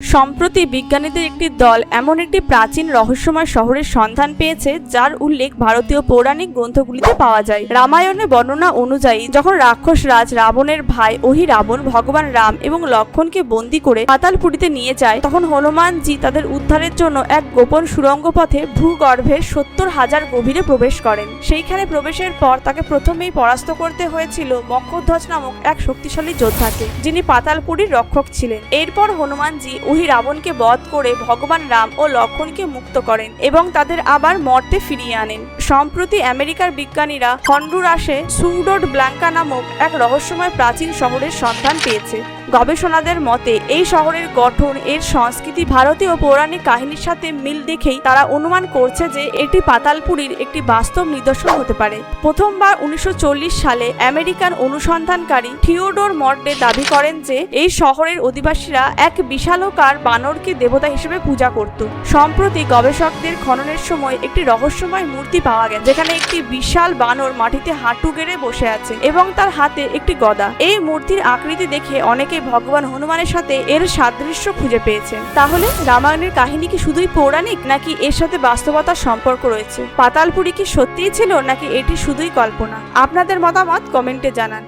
সম্প্রতি বিজ্ঞানীদের একটি দল এমন একটি প্রাচীন রহস্যময় শহরের সন্ধান পেয়েছে, যার উল্লেখ ভারতীয় পৌরাণিক গ্রন্থগুলিতে পাওয়া যায়। রামায়ণে বর্ণনা অনুযায়ী, যখন রাক্ষস রাজ রাবণের ভাই ওহি রাবণ ভগবান রাম এবং লক্ষণকে বন্দি করে পাতালপুরীতে নিয়ে যায়, তখন হনুমানজি তাদের উদ্ধারের জন্য এক গোপন সুড়ঙ্গ পথে ভূগর্ভের সত্তর হাজার গভীরে প্রবেশ করেন। সেইখানে প্রবেশের পর তাকে প্রথমেই পরাস্ত করতে হয়েছিল মক্ষধ্বজ নামক এক শক্তিশালী যোদ্ধাকে, যিনি পাতালপুরীর রক্ষক ছিলেন। এরপর হনুমানজি ওহি রাবণকে বধ করে ভগবান রাম ও লক্ষণকে মুক্ত করেন এবং তাদের আবার মর্তে ফিরিয়ে আনেন। সম্প্রতি আমেরিকার বিজ্ঞানীরা হন্ডুরাসে সুডোড ব্ল্যাঙ্কা নামক এক রহস্যময় প্রাচীন শহরের সন্ধান পেয়েছে। গবেষণাদের মতে, এই শহরের গঠন, এর সংস্কৃতি, ভারতীয় পৌরাণিক কাহিনীর সাথে মিল দেখেই তারা অনুমান করছে যে এটি পাতালপুরীর একটি বাস্তব নিদর্শন হতে পারে। প্রথমবার উনিশশো চল্লিশ সালে আমেরিকান অনুসন্ধানকারী থিওডোর মর্ডে দাবি করেন যে, এই শহরের অধিবাসীরা এক বিশালকার বানরকে দেবতা হিসেবে পূজা করত। সম্প্রতি গবেষকদের খননের সময় একটি রহস্যময় মূর্তি পাওয়া গেছে, যেখানে একটি বিশাল বানর মাটিতে হাঁটু গেড়ে বসে আছে এবং তার হাতে একটি গদা। এই মূর্তির আকৃতি দেখে অনেকে ভগবান হনুমানের সাথে এর সাদৃশ্য খুঁজে পেয়েছেন। তাহলে রামায়ণের কাহিনী কি শুধুই পৌরাণিক, নাকি এর সাথে বাস্তবতার সম্পর্ক রয়েছে? পাতালপুরি কি সত্যিই ছিল, নাকি এটি শুধুই কল্পনা? আপনাদের মতামত কমেন্টে জানান।